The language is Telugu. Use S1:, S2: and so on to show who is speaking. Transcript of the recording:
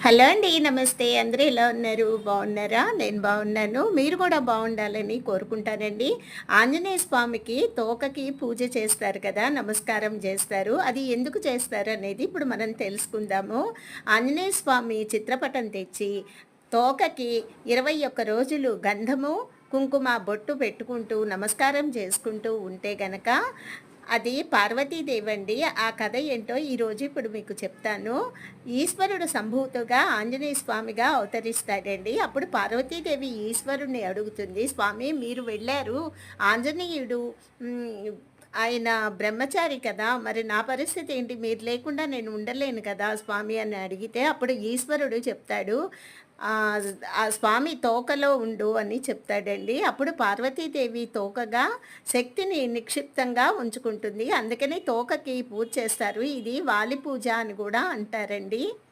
S1: హలో అండి నమస్తే. అందరూ ఎలా ఉన్నారు? బాగున్నారా? నేను బాగున్నాను. మీరు కూడా బాగుండాలని కోరుకుంటానండి. ఆంజనేయ స్వామికి తోకకి పూజ చేస్తారు కదా నమస్కారం చేస్తారు. అది ఎందుకు చేస్తారు అనేది ఇప్పుడు మనం తెలుసుకుందాము. ఆంజనేయ స్వామి చిత్రపటం తెచ్చి తోకకి ఇరవై ఒక్క రోజులు గంధము కుంకుమ బొట్టు పెట్టుకుంటూ నమస్కారం చేసుకుంటూ ఉంటే గనక అది పార్వతీదేవి అండి ఆ కథ ఏంటో ఈరోజు ఇప్పుడు మీకు చెప్తాను. ఈశ్వరుడు సంభూతుగా ఆంజనేయ స్వామిగా అవతరిస్తాడండి. అప్పుడు పార్వతీదేవి ఈశ్వరుణ్ణి అడుగుతుంది స్వామి మీరు వెళ్ళారు. ఆంజనేయుడు ఆయన బ్రహ్మచారి కదా మరి నా పరిస్థితి ఏంటి? మీరు లేకుండా నేను ఉండలేను కదా స్వామి అని అడిగితే అప్పుడు ఈశ్వరుడు చెప్తాడు ఆ స్వామి తోకలో ఉండు అని చెప్తాడండి. అప్పుడు పార్వతీదేవి తోకగా శక్తిని నిక్షిప్తంగా ఉంచుకుంటుంది. అందుకని తోకకి పూజ చేస్తారు. ఇది వాలి పూజ అని కూడా అంటారండి.